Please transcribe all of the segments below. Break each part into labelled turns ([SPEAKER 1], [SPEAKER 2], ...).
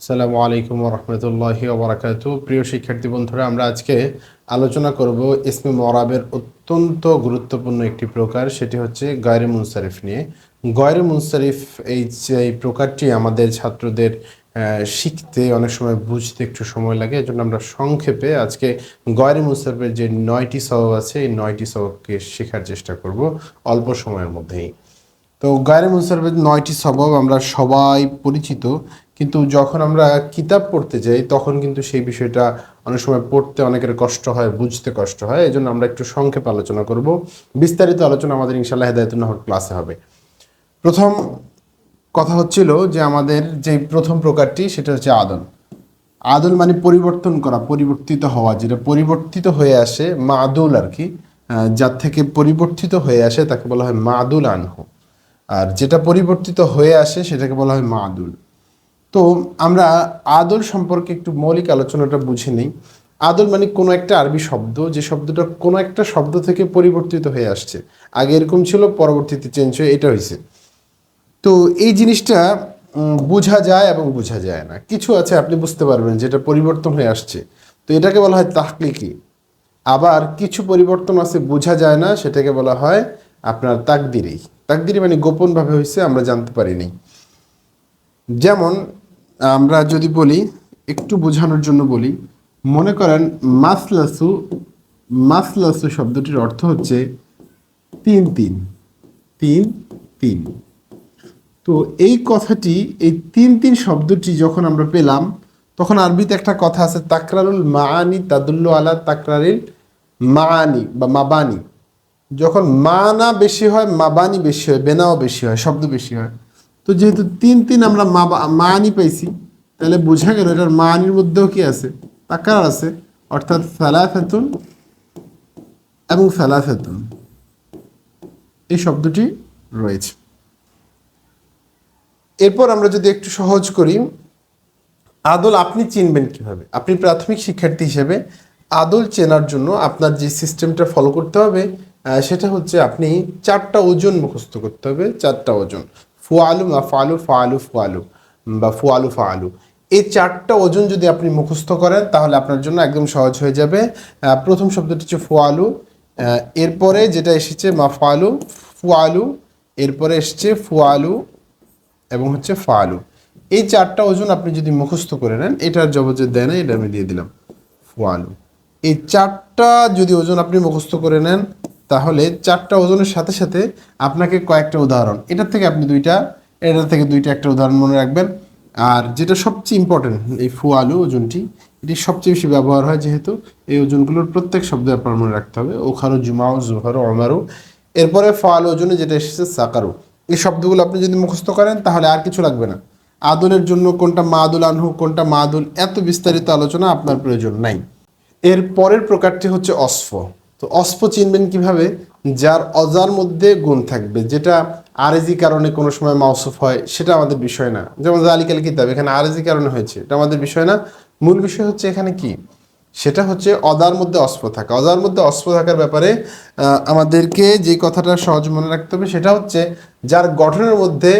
[SPEAKER 1] আসসালামু আলাইকুম রহমতুল্লাহ ওবরাকাত প্রিয় শিক্ষার্থী বন্ধুরা, আমরা আজকে আলোচনা করব ইসমে মরাবের অত্যন্ত গুরুত্বপূর্ণ একটি প্রকার, সেটি হচ্ছে গয়রে মুনসারিফ নিয়ে। গয়রে মুনসারিফ এই যে প্রকারটি আমাদের ছাত্রদের শিখতে অনেক সময় বুঝতে একটু সময় লাগে, এজন্য আমরা সংক্ষেপে আজকে গয়রে মুনসারিফের যে নয়টি সবক আছে, এই নয়টি সবককে শেখার চেষ্টা করব অল্প সময়ের মধ্যেই। তো গায়রে মুনসারফের নয়টি সবব আমরা সবাই পরিচিত কিন্তু যখন আমরা কিতাব পড়তে যাই, তখন কিন্তু সেই বিষয়টা অনেক সময় পড়তে অনেকের কষ্ট হয়, বুঝতে কষ্ট হয়। এই জন্য আমরা একটু সংক্ষেপে আলোচনা করব। বিস্তারিত আলোচনা আমাদের ইনশাল্লাহ হেদায়তুল্লাহ ক্লাসে হবে। প্রথম কথা হচ্ছিল যে আমাদের যে প্রথম প্রকারটি, সেটা হচ্ছে আদল। আদল মানে পরিবর্তন করা, পরিবর্তিত হওয়া, যেটা পরিবর্তিত হয়ে আসে মাদুল আর কি যার থেকে পরিবর্তিত হয়ে আসে, তাকে বলা হয় মাদুল আনহু। আর যেটা পরিবর্তিত হয়ে আসে, সেটাকে বলা হয় মাদুল। তো আমরা আদল সম্পর্কে একটু মৌলিক আলোচনাটা বুঝে নিই। আদল মানে কোনো একটা আরবি শব্দ, যে শব্দটা কোনো একটা শব্দ থেকে পরিবর্তিত হয়ে আসছে। আগে এরকম ছিল, পরবর্তীতে চেঞ্জ হয়ে এটা হয়েছে। তো এই জিনিসটা বোঝা যায় এবং বোঝা যায় না। কিছু আছে আপনি বুঝতে পারবেন যেটা পরিবর্তন হয়ে আসছে। তো এটাকে বলা হয় তাহলিকি আবার কিছু পরিবর্তন আছে, বোঝা যায় না, সেটাকে বলা হয় আপনার তাকদিরেই তাকদিরি মানে গোপনভাবে হয়েছে, আমরা জানতে পারিনি। যেমন আমরা যদি বলি, একটু বোঝানোর জন্য বলি, মনে করেন মাসলাসু মাসলাসু শব্দটির অর্থ হচ্ছে তিন তিন তিন তিন। তো এই কথাটি, এই তিন তিন শব্দটি যখন আমরা পেলাম, তখন আরবিতে একটা কথা আছে, তাকরারুল মাআনি তাদুল্লু আলা তাকরারিল মাআনি বা মাবানি। যখন মানা বেশি হয়, মাবানি বেশি হয়, বেনাও বেশি হয়, শব্দ বেশি হয়। তো যেহেতু তিন তিন আমরা মাবা- মানি পাইছি, তাহলে বোঝা গেল এটার মানির মধ্যেও কি আছে? তাকার আছে? অর্থাৎ সালাফাতুন এবং সালাফাতুন এই শব্দটি রয়েছে। এরপর আমরা যদি একটু সহজ করি, আদল আপনি চিনবেন কীভাবে? আপনি প্রাথমিক শিক্ষার্থী হিসেবে আদল চেনার জন্য আপনার যে সিস্টেমটা ফলো করতে হবে সেটা হচ্ছে আপনি চারটা ওজন মুখস্থ করতে হবে, চারটা ওজন। ফুয়ালু মা ফালু ফালু ফুয়ালু বা ফুয়ালু, ফালু। এই চারটা ওজন যদি আপনি মুখস্থ করেন, তাহলে আপনার জন্য একদম সহজ হয়ে যাবে। প্রথম শব্দটি হচ্ছে ফুয়ালু। এরপরে যেটা এসেছে, মা ফালু, ফুয়ালু, এরপরে এসছে ফুয়ালু এবং হচ্ছে ফালু। এই চারটা ওজন আপনি যদি মুখস্থ করে নেন, এটার জবজের দেয় না, এটা আমি দিয়ে দিলাম। ফুয়ালু। এই চারটা যদি ওজন আপনি মুখস্থ করে নেন তাহলে চারটা ওজনের সাথে সাথে আপনাকে কয়েকটা উদাহরণ। এটার থেকে আপনি দুইটা, এটার থেকে দুইটা একটা উদাহরণ মনে রাখবেন। আর যেটা সবচেয়ে ইম্পর্টেন্ট এই ফুয়ালু ওজনটি, এটি সবচেয়ে বেশি ব্যবহার হয় যেহেতু এই ওজনগুলোর প্রত্যেক শব্দ আপনার মনে রাখতে হবে। ওখারু জুমাও জোহারু অমারু এরপরে ফাল ওজনে যেটা এসেছে, সাকারো। এই শব্দগুলো আপনি যদি মুখস্থ করেন, তাহলে আর কিছু লাগবে না। আদলের জন্য কোনটা মাদুল আনহু, কোনটা মাদুল, এত বিস্তারিত আলোচনা আপনার প্রয়োজন নাই। এর পরের প্রকারটি হচ্ছে অস্ফ। তো অস্প চিনবেন কীভাবে? যার অজার মধ্যে গুণ থাকবে, যেটা আরেজি কারণে কোনো সময় মাউসুফ হয়, সেটা আমাদের বিষয় না। যেমন জালিকাল কিতাব, এখানে আরেজি কারণে হয়েছে, এটা আমাদের বিষয় না। মূল বিষয় হচ্ছে এখানে কি? সেটা হচ্ছে অদার মধ্যে অস্প থাকা। অদার মধ্যে অস্প থাকার ব্যাপারে আমাদেরকে যে কথাটা সহজ মনে রাখতে হবে, সেটা হচ্ছে যার গঠনের মধ্যে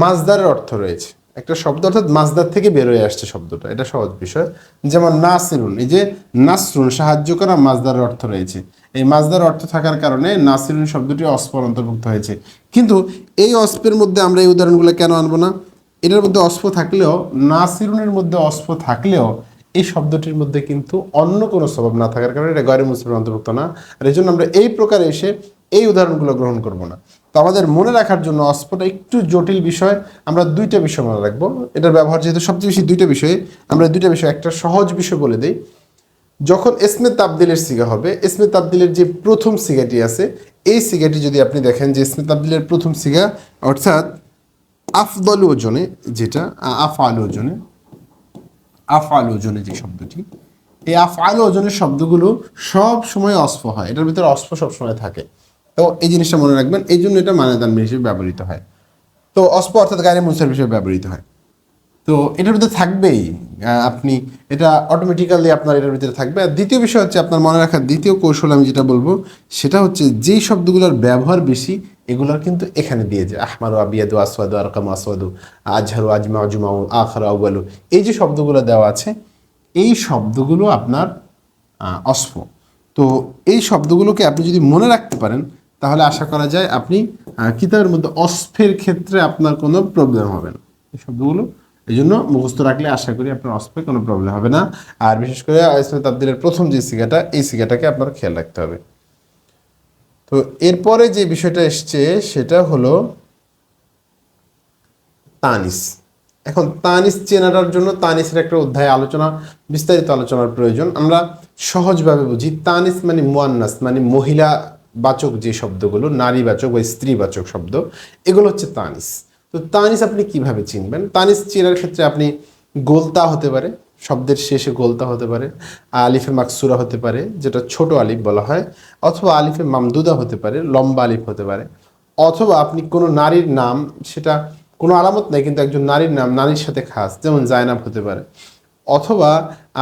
[SPEAKER 1] মাজদারের অর্থ রয়েছে। একটা শব্দ অর্থাৎ মাজদার থেকে বেরোয় আসছে শব্দটা, এটা সহজ বিষয়। যেমন নাসিরুন এই যে নাসরুন সাহায্য করা মাজদারের অর্থ রয়েছে। এই মাজদার অর্থ থাকার কারণে নাসিরুন শব্দটি অস্পর অন্তর্ভুক্ত হয়েছে। কিন্তু এই অস্পের মধ্যে আমরা এই উদাহরণগুলো কেন আনব না? এটার মধ্যে অস্প থাকলেও নাসিরুনের মধ্যে অস্প থাকলেও এই শব্দটির মধ্যে কিন্তু অন্য কোনো স্বভাব না থাকার কারণে এটা গয়রে মুসলিমের অন্তর্ভুক্ত না। আর এই জন্য আমরা এই প্রকারে এসে এই উদাহরণগুলো গ্রহণ করব না। আমাদের মনে রাখার জন্য অস্পটা, একটু জটিল বিষয়, আমরা দুইটা বিষয় মনে রাখব। এটার ব্যবহার যেহেতু সবচেয়ে বেশি দুইটা বিষয়ে, আমরা দুইটা বিষয় একটা সহজ বিষয় বলে দিই। যখন এসমে তাবদিলের সিগা হবে এসমে তাবদিলের যে প্রথম সিগাটি আছে, এই সিগাটি যদি আপনি দেখেন যে এসমে তাবদিলের প্রথম সিগা, অর্থাৎ আফদল ওজনে যেটা, আ- আফআল ওজনে আফ আফআল ওজনে যে শব্দটি, এই আফ আফআল ওজনের শব্দগুলো সব সময় অস্ফ হয়। এটার ভিতরে অস্ফ সবসময় থাকে। তো এই জিনিসটা মনে রাখবেন, এই জন্য এটা মানেদান হিসেবে ব্যবহৃত হয়। তো অস্প অর্থাৎ গায়ে মুসার হিসেবে ব্যবহৃত হয়। তো এটার ভিতরে থাকবেই। আপনি এটা অটোমেটিক্যালি আপনার এটার ভিতরে থাকবে। আর দ্বিতীয় বিষয় হচ্ছে আপনার মনে রাখার দ্বিতীয় কৌশল আমি যেটা বলব, সেটা হচ্ছে যেই শব্দগুলোর ব্যবহার বেশি, এগুলোর কিন্তু এখানে দিয়ে যায়। আহমারু আবিয়াদু আসওয়াদু আরকাম আসওয়াদু আজহারু আজমা আজমাউ আখর আউয়ালু। এই যে শব্দগুলো দেওয়া আছে, এই শব্দগুলো আপনার অস্প। তো এই শব্দগুলোকে আপনি যদি মনে রাখতে পারেন তাহলে আশা করা যায় আপনি কিতাবের মধ্যে অস্ফের ক্ষেত্রে আপনার কোনো প্রবলেম হবে না। এই শব্দগুলো, এই জন্য মুখস্থ রাখলে আশা করি আপনার অস্পে কোনো প্রবলেম হবে না। আর বিশেষ করে ইসলাম তাবদিলের প্রথম যে সিগাটা, এই সিগাটাকে আপনার খেয়াল রাখতে হবে। তো এরপরে যে বিষয়টা এসছে, সেটা হলো তানিস। এখন তানিস চেনাটার জন্য তানিসের একটা অধ্যায় আলোচনা, বিস্তারিত আলোচনার প্রয়োজন। আমরা সহজভাবে বুঝি, তানিস মানে মুয়ান্নাস মানে মহিলা বাচক যে শব্দগুলো নারীবাচক বা স্ত্রীবাচক শব্দ, এগুলো হচ্ছে তানিস। তো তানিস আপনি কীভাবে চিনবেন? তানিস চেনার ক্ষেত্রে আপনি গোলতা হতে পারে, শব্দের শেষে গোলতা হতে পারে, আলিফে মাকসুরা হতে পারে, যেটা ছোট আলিফ বলা হয়, অথবা আলিফে মামদুদা হতে পারে, লম্বা আলিফ হতে পারে, অথবা আপনি কোনো নারীর নাম, সেটা কোনো আলামত নেই, কিন্তু একজন নারীর নাম, নারীর সাথে খাস, যেমন জায়নাব হতে পারে, অথবা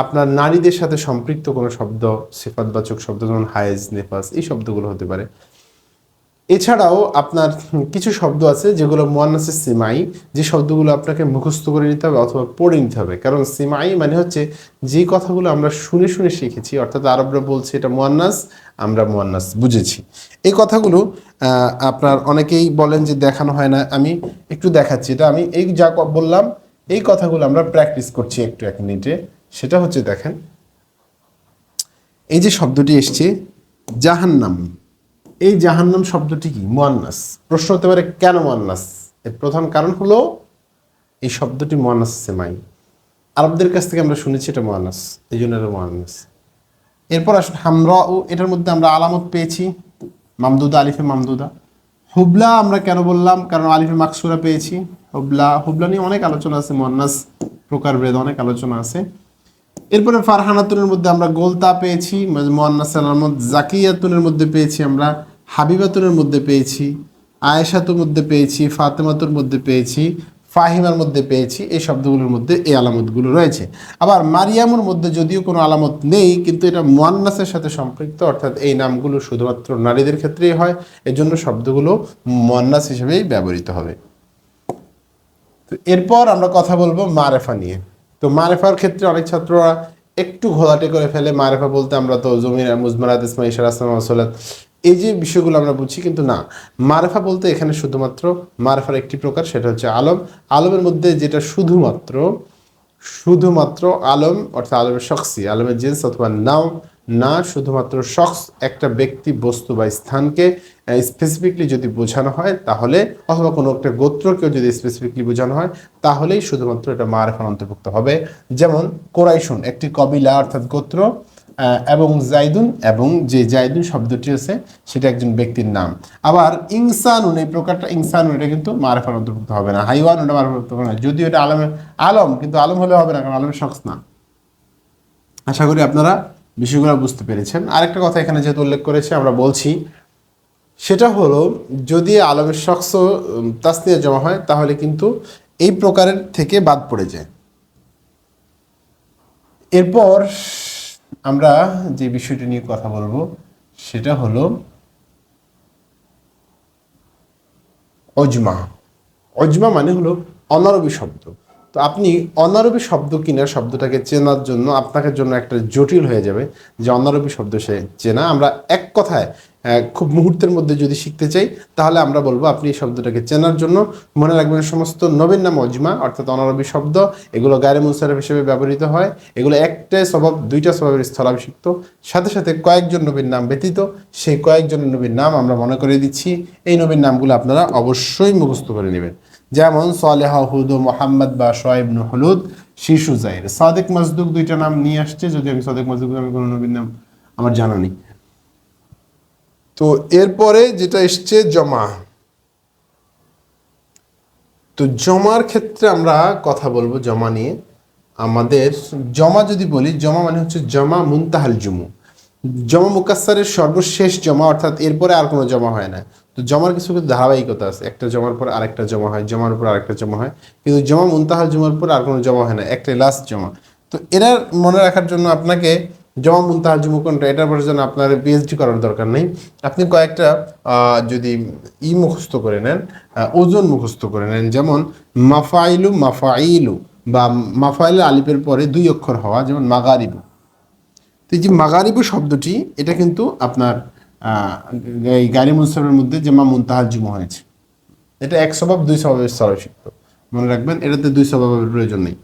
[SPEAKER 1] আপনার নারীদের সাথে সম্পৃক্ত কোনো শব্দ, সিফাতবাচক শব্দ, যেমন হায়েজ, নেফাস, এই শব্দগুলো হতে পারে। এছাড়াও আপনার কিছু শব্দ আছে যেগুলো মোয়ান্নাসে সিমাই, যে শব্দগুলো আপনাকে মুখস্থ করে নিতে হবে অথবা পড়ে নিতে হবে। কারণ সিমাই মানে হচ্ছে যে কথাগুলো আমরা শুনে শুনে শিখেছি, অর্থাৎ আরবরা বলছে এটা মোয়ান্নাস, আমরা মোয়ান্নাস বুঝেছি। এই কথাগুলো আপনার অনেকেই বলেন যে দেখানো হয় না, আমি একটু দেখাচ্ছি এটা। আমি এই যা বললাম, এই কথাগুলো আমরা প্র্যাকটিস করছি একটু এক মিনিটে সেটা হচ্ছে দেখেন, এই যে শব্দটি এসছে, জাহান্নাম। এই জাহান্নাম শব্দটি কি? মোয়ান্নাস। প্রশ্ন হতে পারে, কেন মোয়ান্নাস? এর প্রধান কারণ হলো, এই শব্দটি মোয়ান্নাস সেমাই আরবদের কাছ থেকে আমরা শুনেছি এটা মোয়ান্নাস, এই জন্য এটা মোয়ান্নাস। এরপর আসলে হামরা ও এটার মধ্যে আমরা আলামত পেয়েছি, মামদুদা, আলিফে মামদুদা। হুবলা আমরা কেন বললাম? কারণ আলিফে মাকসুরা পেয়েছি। হুবলা হুবলা নিয়ে অনেক আলোচনা আছে, মোয়ান্নাস প্রকারভেদ অনেক আলোচনা আছে। এরপরে ফারহানাতুনের মধ্যে আমরা গোলতা পেয়েছি মোয়ান্নাস আলামত জাকিয়াতুনের মধ্যে পেয়েছি আমরা, হাবিবাতুনের মধ্যে পেয়েছি, আয়েশাতুর মধ্যে পেয়েছি, ফাতেমাতুর মধ্যে পেয়েছি, ফাহিমার মধ্যে পেয়েছি, এই শব্দগুলোর মধ্যে এই আলামতগুলো রয়েছে। আবার মারিয়ামুর মধ্যে যদিও কোনো আলামত নেই, কিন্তু এটা মোয়ান্নাসের সাথে সম্পৃক্ত, অর্থাৎ এই নামগুলো শুধুমাত্র নারীদের ক্ষেত্রেই হয়, এজন্য শব্দগুলো মোয়ান্নাস হিসেবেই ব্যবহৃত হবে। তো এরপর আমরা কথা বলব মারেফা নিয়ে। তো মারেফার ক্ষেত্রে অনেক ছাত্ররা একটু ঘোলাটে করে ফেলে। মারেফা বলতে আমরা তো জমির মুজমারাত ইসমা, ইশার, আসলাম এই যে বিষয়গুলো আমরা বুঝি কিন্তু না। মারেফা বলতে এখানে শুধুমাত্র মারেফার একটি প্রকার, সেটা হচ্ছে আলম। আলমের মধ্যে যেটা শুধুমাত্র শুধুমাত্র আলম, অর্থাৎ আলমের শখসি, আলমের জেন্স অথবা নাও না, শুধুমাত্র শখস একটা ব্যক্তি, বস্তু বা স্থানকে স্পেসিফিকলি যদি বোঝানো হয়, তাহলে অথবা কোনো একটা গোত্রকেও যদি স্পেসিফিকলি বোঝানো হয়, তাহলেই শুধুমাত্র এটা মারেফার অন্তর্ভুক্ত হবে। যেমন কোরাইশুন, একটি কবিলা অর্থাৎ গোত্র এবং জাইদুন, এবং যে জাইদুন শব্দটি আছে, সেটা একজন ব্যক্তির নাম। আবার ইনসানুন, এই প্রকারটা ইনসানুন, এটা কিন্তু মারেফার অন্তর্ভুক্ত হবে না। হাইওয়ান ওটা মারেফার অন্তর্ভুক্ত হবে না। যদিও এটা আলমের আলম, কিন্তু আলম হলে হবে না, কারণ আলমের শখস না। আশা করি আপনারা বিষয়গুলো বুঝতে পেরেছেন। আরেকটা কথা এখানে যেহেতু উল্লেখ করেছে, আমরা বলছি, সেটা হলো যদি আলমের শখস তাসনিয়া জমা হয়, তাহলে কিন্তু এই প্রকারের থেকে বাদ পড়ে যায়। এরপর আমরা যে বিষয়টি নিয়ে কথা বলব, সেটা হলো অজমা। অজমা মানে হলো অনারবি শব্দ। তো আপনি অনারবি শব্দ কিনা শব্দটাকে চেনার জন্য আপনাকে জন্য একটা জটিল হয়ে যাবে যে অনারবি শব্দ সে চেনা। আমরা এক কথায় খুব মুহূর্তের মধ্যে যদি শিখতে চাই, তাহলে আমরা বলব আপনি এই শব্দটাকে চেনার জন্য মনে রাখবেন সমস্ত নবীন নাম অজমা, অর্থাৎ অনারবি শব্দ। এগুলো গায়ে মুনসারেফ হিসেবে ব্যবহৃত হয়। এগুলো একটাই স্বভাব, দুইটা স্বভাবের স্থলাভিষিক্ত। সাথে সাথে কয়েকজন নবীর নাম ব্যতীত সেই কয়েকজন নবীর নাম আমরা মনে করে দিচ্ছি। এই নবীর নামগুলো আপনারা অবশ্যই মুখস্থ করে নেবেন। যেমন সালেহ হুদ ও মোহাম্মদ বা শোয়েব হলুদ, শিশু জাইর। সাদেক মজদুক দুইটা নাম নিয়ে আসছে যদি আমি সাদেক মজদুক নামে কোনো নবীর নাম আমার জানা নেই। তো এরপরে যেটা এসছে জমা। তো জমার ক্ষেত্রে আমরা কথা বলব জমা নিয়ে। আমাদের জমা যদি বলি, জমা মানে হচ্ছে জমা মুনতাহাল জুমু। জমা মুকাস্সারের সর্বশেষ জমা, অর্থাৎ এরপরে আর কোনো জমা হয় না। তো জমার কিছু কিছু ধারাবাহিকতা আছে। একটা জমার পর আরেকটা জমা হয়, জমার পর আরেকটা জমা হয়। কিন্তু জমা মুনতাহাল জমার পর আর কোনো জমা হয় না, একটাই লাস্ট জমা। তো এরা মনে রাখার জন্য আপনাকে জমা মুনতাহা জুমুকনটা এটার পরে যেন আপনার পিএইচডি করার দরকার নেই। আপনি কয়েকটা যদি ই মুখস্থ করে নেন ওজন মুখস্থ করে নেন, যেমন মাফাইলু মাফাইলু বা মাফাইল আলিফের পরে দুই অক্ষর হওয়া, যেমন মাগারিবু। তো এই যে মাগারিবু শব্দটি, এটা কিন্তু আপনার এই গাড়ি মুনসাবের মধ্যে যেমা মুনতাহার জুমু হয়েছে। এটা এক স্বভাব, দুই স্বভাবের স্তরে শিখত মনে রাখবেন, এটাতে দুই স্বভাবের প্রয়োজন নেই।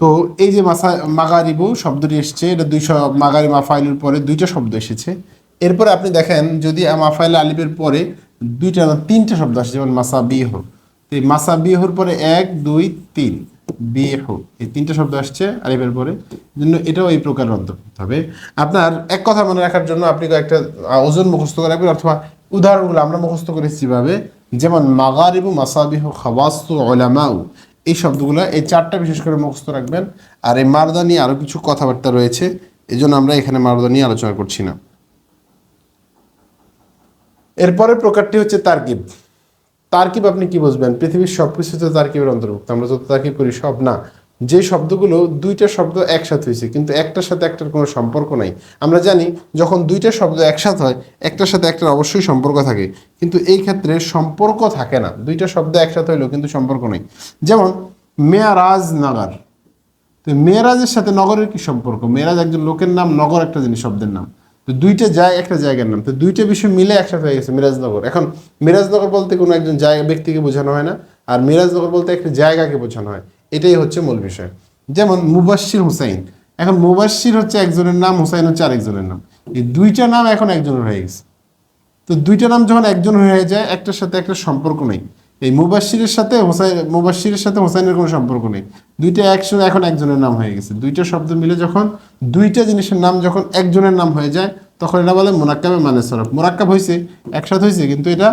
[SPEAKER 1] তো এই যে মাসা, মাগারিবু শব্দটি এসছে, এটা দুই মাগারি মাফাইলের পরে দুইটা শব্দ এসেছে। এরপরে আপনি দেখেন, যদি মাফাইল আলিবের পরে দুইটা না তিনটা শব্দ আসে, যেমন মাসা বিহ। তো এই মাসা বিহুর পরে এক, দুই, তিন। বিহ এই তিনটা শব্দ আসছে আলিফের পরে। জন্য এটাও এই প্রকার অন্তর্ভুক্ত হবে। আপনার এক কথা মনে রাখার জন্য আপনি কয়েকটা ওজন মুখস্থ করে রাখবেন অথবা উদাহরণগুলো আমরা মুখস্থ করেছি ভাবে। যেমন মাগারিবু, মাসাবিহ, খাবাস্তু ওলামাউ এই শব্দগুলো এই চারটা বিশেষ করে মুখস্থ রাখবেন। আর এই মারদা নিয়ে আরও কিছু কথাবার্তা রয়েছে। এই জন্য আমরা এখানে মারদা নিয়ে আলোচনা করছি না। এরপরের প্রকারটি হচ্ছে তারকিব। তারকিব আপনি কি বুঝবেন? পৃথিবীর সব কিছু তো তারকিবের অন্তর্ভুক্ত। আমরা যত তারকিব করি, সব না। যে শব্দগুলো দুইটা শব্দ একসাথে হয়েছে, কিন্তু একটার সাথে একটার কোনো সম্পর্ক নাই। আমরা জানি যখন দুইটা শব্দ একসাথে হয়, একটার সাথে একটার অবশ্যই সম্পর্ক থাকে। কিন্তু এই ক্ষেত্রে সম্পর্ক থাকে না। দুইটা শব্দ একসাথে হইলেও কিন্তু সম্পর্ক নেই। যেমন, মেয়ারাজ নাগার। তো মেয়েরাজের সাথে নগরের কি সম্পর্ক? মেয়েরাজ একজন লোকের নাম, নগর একটা জিনিস, শব্দের নাম। তো দুইটা যায়, একটা জায়গার নাম। তো দুইটা বিষয় মিলে একসাথে হয়ে গেছে মিরাজনগর এখন মিরাজনগর বলতে কোনো একজন জায়গা ব্যক্তিকে বোঝানো হয় না, আর মিরাজনগর বলতে একটা জায়গাকে বোঝানো হয়। এটাই হচ্ছে মূল বিষয়। যেমন মুবাশির হুসাইন। এখন মুবাশির হচ্ছে একজনের নাম, হুসাইন হচ্ছে আরেকজনের নাম। এই দুইটা নাম এখন একজনের হয়ে গেছে। তো দুইটা নাম যখন একজন হয়ে যায়, একটার সাথে একটা সম্পর্ক নেই। এই মুবাশিরের সাথে হোসাইন মুবাশিরের সাথে হোসাইনের কোনো সম্পর্ক নেই। দুইটা একসাথে এখন একজনের নাম হয়ে গেছে। দুইটা শব্দ মিলে যখন দুইটা জিনিসের নাম যখন একজনের নাম হয়ে যায়, তখন এটা বলে মোরাক্কাবে মানে সরফ। মোরাক্কাব হয়েছে একসাথে হয়েছে কিন্তু এটা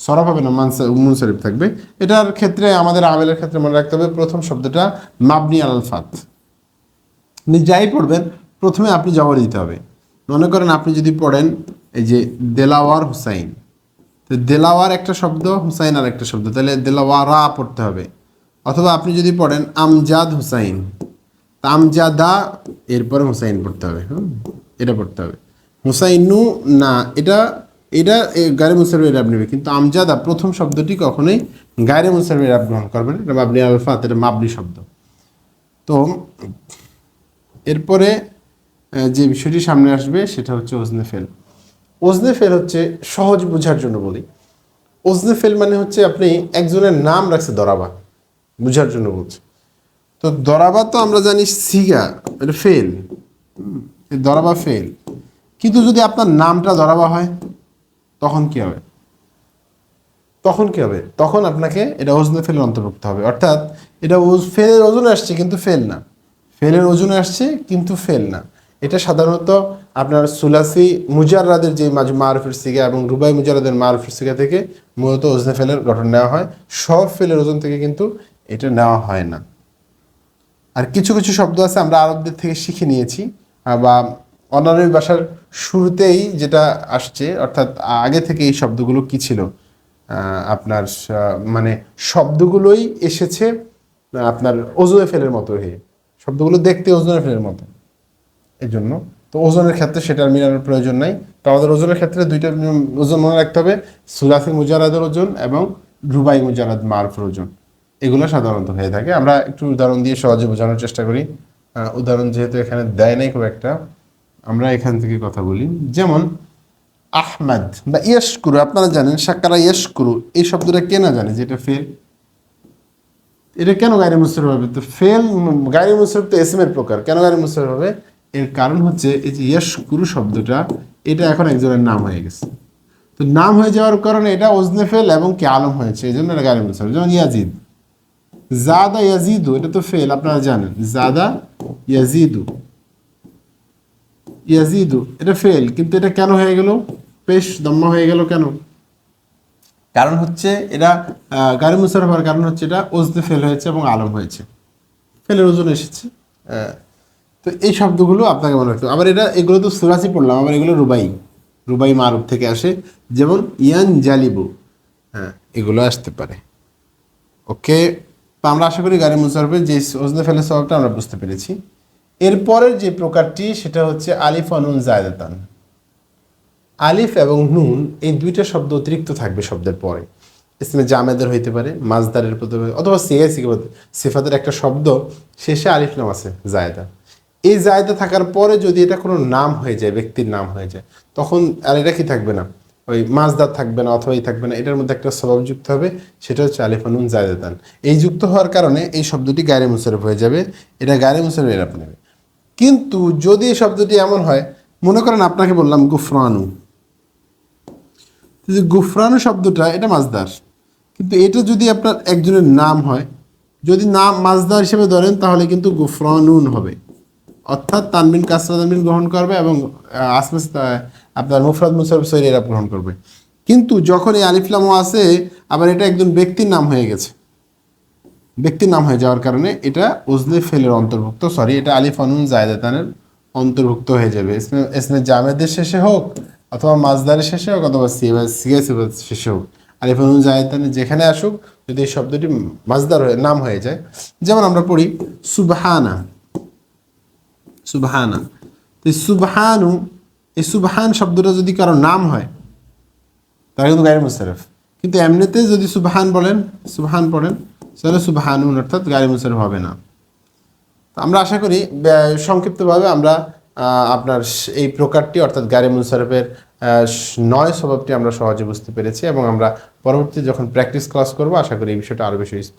[SPEAKER 1] সরফ হবে না, মানসা মুনসরিফ থাকবে। এটার ক্ষেত্রে আমাদের আমেলের ক্ষেত্রে মনে রাখতে হবে, প্রথম শব্দটা মাবনি আল ফাত। আপনি যাই পড়বেন, প্রথমে আপনি জমা দিতে হবে। মনে করেন আপনি যদি পড়েন এই যে দেলাওয়ার হুসাইন। তো দেলাওয়ার একটা শব্দ হুসাইন আর একটা শব্দ। তাহলে দেলাওয়ারা পড়তে হবে। অথবা আপনি যদি পড়েন আমজাদ হুসাইন। তা আমজাদা, এরপরে হুসাইন পড়তে হবে। হুম, এটা পড়তে হবে। হুসাইনু না, এটা এটা গায়ে মুসাফির এরাব নেবে। কিন্তু আমজাদা প্রথম শব্দটি কখনোই গায়ে মুসাফির রাব গ্রহণ করবেন এটা মাবনি আলফাত, এটা মাবনি শব্দ। তো এরপরে যে বিষয়টি সামনে আসবে, সেটা হচ্ছে ওজনে ফেল। ওজনে ফেল হচ্ছে সহজ বোঝার জন্য বলি। ওজনে ফেল মানে হচ্ছে আপনি একজনের নাম রাখছে দরাবা, বুঝার জন্য বলছে। তো দরাবা তো আমরা জানি সিগা, এটা ফেল দরাবা ফেল কিন্তু যদি আপনার নামটা দরাবা হয়, তখন কি হবে? তখন কি হবে? তখন আপনাকে এটা ওজনে ফেলের অন্তর্ভুক্ত হবে। অর্থাৎ এটা ফেলের ওজনে আসছে কিন্তু ফেল না। ফেলের ওজনে আসছে কিন্তু ফেল না। এটা সাধারণত আপনার সুলাসি মুজাররাদের যে মারফের সিগা এবং রুবাই মুজাররাদের মারফের সিগা থেকে মূলত ওজনে ফেলের গঠন নেওয়া হয়। সব ফেলের ওজন থেকে কিন্তু এটা নেওয়া হয় না। আর কিছু কিছু শব্দ আছে আমরা আরবদের থেকে শিখে নিয়েছি বা অনারবি ভাষার শুরুতেই যেটা আসছে, অর্থাৎ আগে থেকে এই শব্দগুলো কি ছিল? আপনার মানে শব্দগুলোই এসেছে আপনার ওজনে ফেলের মতো হয়ে শব্দগুলো দেখতে ওজনে ফেলের মতো। এই জন্য তো ওজনের ক্ষেত্রে সেটার মিলানোর প্রয়োজন নাই। তো আমাদের ওজনের ক্ষেত্রে দুইটা ওজন মনে রাখতে হবে। সুলাফি মুজারাদের ওজন এবং রুবাই মুজারাদ মারফের ওজন। এগুলো সাধারণত হয়ে থাকে। আমরা একটু উদাহরণ দিয়ে সহজে বোঝানোর চেষ্টা করি। উদাহরণ যেহেতু এখানে দেয় নাই খুব একটা, আমরা এখান থেকে কথা বলি। যেমন, আহমেদ বা ইয়াসকুরু আপনারা জানেন, সাক্কারা ইয়াসকুরু এই শব্দটা কে না জানে যেটা ফেল? এটা কেন গাড়ি মুসরিফ হবে? তো ফেল গাড়ি মুসরিফ তো এসএম এর প্রকার। কেন গাড়ি মুসরিফ হবে? এর কারণ হচ্ছে এই যে ইয়াসকুরু শব্দটা, এটা এখন একজনের নাম হয়ে গেছে। তো নাম হয়ে যাওয়ার কারণে এটা ওজনে ফেল এবং কে আলম হয়েছে, এই জন্য এটা গাড়ি মুসরিফ যেমন ইয়াজিদ। জাদা ইয়াজিদু, এটা তো ফেল, আপনারা জানেন। জাদা ইয়াজিদু। ইয়াজিদু, এটা ফেল, কিন্তু এটা কেন হয়ে গেল? পেশ দম্মা হয়ে গেল কেন? কারণ হচ্ছে এটা গাড়ি মুসারফ হওয়ার কারণ হচ্ছে এটা ওজনে ফেল হয়েছে এবং আলম হয়েছে। ফেলের ওজন এসেছে। তো এই শব্দগুলো আপনাকে মনে রাখতে হবে। আবার এটা এগুলো তো সুরাসি পড়লাম, আবার এগুলো রুবাই। রুবাই মারুফ থেকে আসে। যেমন, ইয়ান জালিবু। হ্যাঁ এগুলো আসতে পারে। ওকে? তো আমরা আশা করি গাড়ি মুসারফের যে ওজনে ফেলের স্বভাবটা আমরা বুঝতে পেরেছি। এরপরের যে প্রকারটি, সেটা হচ্ছে আলিফ অনুন জায়দাতান। আলিফ এবং নুন, এই দুইটা শব্দ অতিরিক্ত থাকবে শব্দের পরে। ইসমে জামেদের হইতে পারে, মাজদারের প্রথমে অথবা সিআই সিফাতের একটা শব্দ, শেষে আলিফ নাম আছে জায়দা এই জায়দা থাকার পরে যদি এটা কোনো নাম হয়ে যায়, ব্যক্তির নাম হয়ে যায়, তখন আর এটা কি থাকবে না? ওই মাজদার থাকবে না অথবা এই থাকবে না, এটার মধ্যে একটা স্বভাব যুক্ত হবে, সেটা হচ্ছে আলিফানুন জায়দাতান এই যুক্ত হওয়ার কারণে এই শব্দটি গায়ে মুসরফ হয়ে যাবে, এটা গায়ে মুসরফ এরাপ নেবে। কিন্তু যদি এই শব্দটি এমন হয়, মনে করেন আপনাকে বললাম গুফরানু। যে গুফরানু শব্দটা, এটা মাজদার। কিন্তু এটা যদি আপনার একজনের নাম হয়, যদি নাম মাজদার হিসেবে ধরেন, তাহলে কিন্তু গুফরানুন হবে। অর্থাৎ তানবিন কাসরা তানবিন গ্রহণ করবে এবং আহ, আসমে আহ, আপনার মুফরাদ মুসারফ সৈর এরা গ্রহণ করবে। কিন্তু যখন এই আলিফলামও আছে আবার এটা একজন ব্যক্তির নাম হয়ে গেছে। ব্যক্তির নাম হয়ে যাওয়ার কারণে এটা উজলে ফেলের অন্তর্ভুক্ত সরি এটা আলিফ অনুন জায়দাতানের অন্তর্ভুক্ত হয়ে যাবে। ইসমে জামেদের শেষে হোক অথবা মাজদারের শেষে হোক অথবা সিয়া শেষে হোক। আলিফ অনুন জায়দাতানের যেখানে আসুক যদি এই শব্দটি মাজদার হয়ে নাম হয়ে যায়। যেমন আমরা পড়ি সুবহানা সুবহানা তো সুবহানু এই সুবহান শব্দটা যদি কারও নাম হয় তাহলে কিন্তু গাড়ি মুসারফ কিন্তু এমনিতে যদি সুবহান বলেন সুবহান পড়েন তাহলে সুবহানুন অর্থাৎ গাড়ি মুসারফ হবে না। তো আমরা আশা করি সংক্ষিপ্তভাবে আমরা আপনার এই প্রকারটি অর্থাৎ গাড়ি মুসারফের আহ, নয় স্বভাবটি আমরা সহজে বুঝতে পেরেছি এবং আমরা পরবর্তী যখন প্র্যাকটিস ক্লাস করব আশা করি এই বিষয়টা আরও বেশি স্পষ্ট